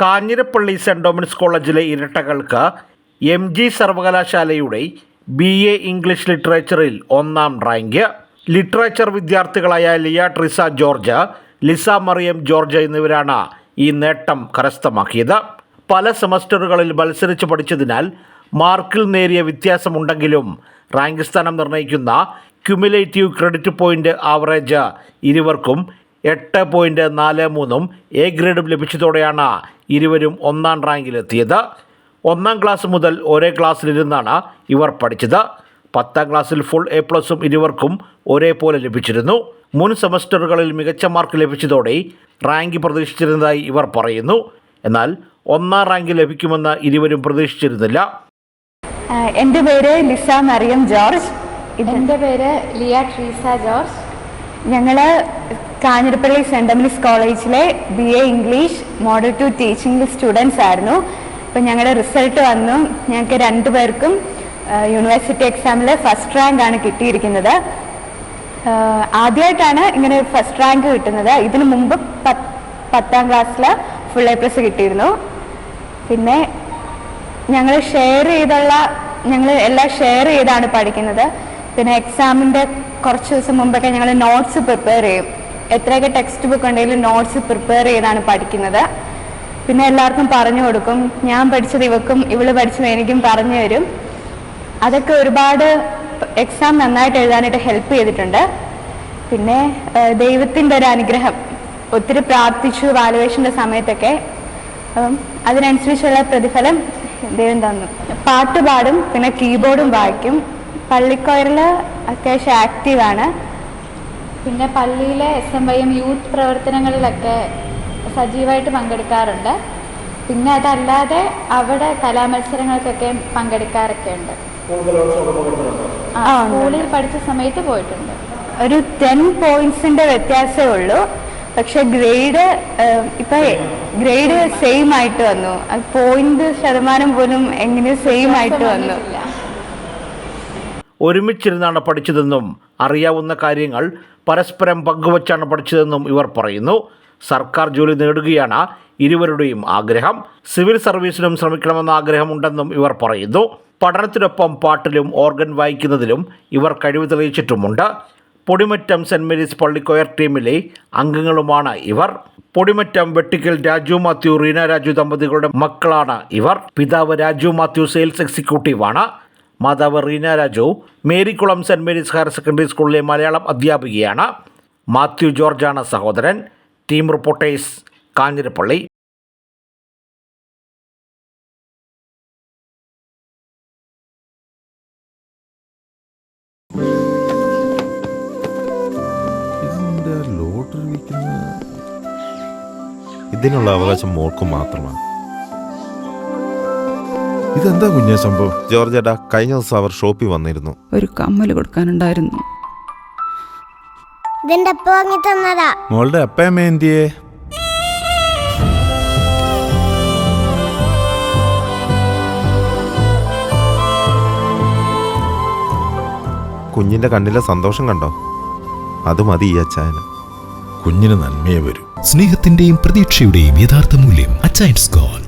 Kanjirappally saint Dominic's കോളേജിലെ ഇരട്ടകൾക്ക് M G സർവകലാശാലയുടെ ബി എ ഇംഗ്ലീഷ് ലിറ്ററേച്ചറിൽ ഒന്നാം റാങ്ക്. ലിറ്ററേച്ചർ വിദ്യാർത്ഥികളായ ലിയ ട്രിസ ജോർജ് ലിസ മറിയം ജോർജ് എന്നിവരാണ് ഈ നേട്ടം കരസ്ഥമാക്കിയത്. പല സെമസ്റ്ററുകളിൽ മത്സരിച്ച് പഠിച്ചതിനാൽ മാർക്കിൽ നേരിയ വ്യത്യാസമുണ്ടെങ്കിലും റാങ്ക് സ്ഥാനം നിർണയിക്കുന്ന ക്യുമുലേറ്റീവ് ക്രെഡിറ്റ് പോയിന്റ് ആവറേജ് ഇരുവർക്കും എട്ട് പോയിന്റ് നാല് മൂന്നും എ ഗ്രേഡും ലഭിച്ചതോടെയാണ് ഇരുവരും ഒന്നാം റാങ്കിലെത്തിയത്. ഒന്നാം ക്ലാസ് മുതൽ ഒരേ ക്ലാസ്സിലിരുന്നാണ് ഇവർ പഠിച്ചത്. പത്താം ക്ലാസ്സിൽ ഫുൾ എ പ്ലസും ഇരുവർക്കും ഒരേപോലെ ലഭിച്ചിരുന്നു. മുൻ സെമസ്റ്ററുകളിൽ മികച്ച മാർക്ക് ലഭിച്ചതോടെ റാങ്ക് പ്രതീക്ഷിച്ചിരുന്നതായി ഇവർ പറയുന്നു. എന്നാൽ ഒന്നാം റാങ്ക് ലഭിക്കുമെന്ന് ഇരുവരും പ്രതീക്ഷിച്ചിരുന്നില്ല. എന്റെ പേര് ലിസ മറിയം ജോർജ്. എന്റെ പേര് ലിയ ട്രീസ ജോർജ്. ഞങ്ങൾ കാഞ്ഞിരപ്പള്ളി സെന്റ് ഡൊമിനിക്സ് കോളേജിലെ B A English model two teaching students ആയിരുന്നു. അപ്പം ഞങ്ങളുടെ റിസൾട്ട് വന്നു. ഞങ്ങൾക്ക് രണ്ടു പേർക്കും യൂണിവേഴ്സിറ്റി എക്സാമിൽ ഫസ്റ്റ് റാങ്ക് ആണ് കിട്ടിയിരിക്കുന്നത്. ആദ്യമായിട്ടാണ് ഇങ്ങനെ ഫസ്റ്റ് റാങ്ക് കിട്ടുന്നത്. ഇതിനു മുമ്പ് പത്താം ക്ലാസ്സിൽ ഫുൾ എ പ്ലസ് കിട്ടിയിരുന്നു. പിന്നെ ഞങ്ങൾ ഷെയർ ചെയ്തുള്ള ഞങ്ങൾ എല്ലാം ഷെയർ ചെയ്താണ് പഠിക്കുന്നത്. പിന്നെ എക്സാമിന്റെ കുറച്ച് ദിവസം മുമ്പൊക്കെ ഞങ്ങൾ നോട്ട്സ് പ്രിപ്പയർ ചെയ്യും. എത്രയൊക്കെ ടെക്സ്റ്റ് ബുക്ക് ഉണ്ടെങ്കിലും നോട്ട്സ് പ്രിപ്പയർ ചെയ്താണ് പഠിക്കുന്നത്. പിന്നെ എല്ലാവർക്കും പറഞ്ഞു കൊടുക്കും. ഞാൻ പഠിച്ചത് ഇവക്കും ഇവൾ പഠിച്ചത് എനിക്കും പറഞ്ഞു തരും. അതൊക്കെ ഒരുപാട് എക്സാം നന്നായിട്ട് എഴുതാനായിട്ട് ഹെൽപ്പ് ചെയ്തിട്ടുണ്ട്. പിന്നെ ദൈവത്തിന്റെ ഒരു അനുഗ്രഹം ഒത്തിരി പ്രാർത്ഥിച്ചു വാലുവേഷന്റെ സമയത്തൊക്കെ. അപ്പം അതിനനുസരിച്ചുള്ള പ്രതിഫലം ദൈവം തന്നു. പാട്ട് പാടും പിന്നെ കീബോർഡും വായിക്കും. പള്ളിക്കോയറിൽ അത്യാവശ്യം ആക്റ്റീവാണ് പിന്നെ പള്ളിയിലെ S M Y M youth പ്രവർത്തനങ്ങളിലൊക്കെ സജീവമായിട്ട് പങ്കെടുക്കാറുണ്ട്. പിന്നെ അതല്ലാതെ അവിടെ കലാമത്സരങ്ങൾക്കൊക്കെ പങ്കെടുക്കാറൊക്കെ ഉണ്ട് സ്കൂളിൽ പഠിച്ച സമയത്ത് പോയിട്ടുണ്ട്. ഒരു ടെൻ പോയിന്റ്സിന്റെ വ്യത്യാസമേ ഉള്ളൂ. പക്ഷെ ഗ്രേഡ് ഇപ്പൊ ഗ്രേഡ് സെയിം ആയിട്ട് വന്നു പോയിന്റ് ശതമാനം പോലും എങ്ങനെ സെയിം ആയിട്ട് വന്നു. ഒരുമിച്ചിരുന്നാണ് പഠിച്ചതെന്നും അറിയാവുന്ന കാര്യങ്ങൾ പരസ്പരം പങ്കുവച്ചാണ് പഠിച്ചതെന്നും ഇവർ പറയുന്നു. സർക്കാർ ജോലി നേടുകയാണ് ഇരുവരുടെയും ആഗ്രഹം. സിവിൽ സർവീസിനും ശ്രമിക്കണമെന്ന ആഗ്രഹമുണ്ടെന്നും ഇവർ പറയുന്നു. പഠനത്തിനൊപ്പം പാട്ടിലും ഓർഗൻ വായിക്കുന്നതിലും ഇവർ കഴിവ് തെളിയിച്ചിട്ടുമുണ്ട്. പൊടിമറ്റം സെന്റ് മേരീസ് പള്ളിക്കൊയർ ടീമിലെ അംഗങ്ങളുമാണ് ഇവർ. പൊടിമറ്റം വെട്ടിക്കൽ രാജു മാത്യു റീന രാജു ദമ്പതികളുടെ മക്കളാണ് ഇവർ. പിതാവ് രാജു മാത്യു സെയിൽസ് എക്സിക്യൂട്ടീവാണ്. മാതാവ് Reena Raju Marykulam saint Mary's higher secondary സ്കൂളിലെ മലയാളം അധ്യാപികയാണ് മാത്യു ജോർജാണ് സഹോദരൻ. Team reporters Kanjirappally. ഇതിനുള്ള അവകാശം മോൾക്ക് മാത്രമാണ്. ഇതെന്താ കുഞ്ഞേ സംഭവം? ജോർജ് ഏട്ടാ കഴിഞ്ഞ ദിവസം അവർ ഷോപ്പിൽ വന്നിരുന്നു. ഒരു കമ്മൽ കൊടുക്കാനുണ്ടായിരുന്നു. ഇതിന്റെ അപ്പ വാങ്ങി തന്നതാ. മോളുടെ അപ്പയമ്മ എന്തിയേ? കുഞ്ഞിന്റെ കണ്ണിലെ സന്തോഷം കണ്ടോ? അത് മതി ഈ അച്ചായന്. കുഞ്ഞിന് നന്മയെ വരൂ. സ്നേഹത്തിന്റെയും പ്രതീക്ഷയുടെയും യഥാർത്ഥ മൂല്യം അച്ചൈൻസ് ഗോൾഡ്.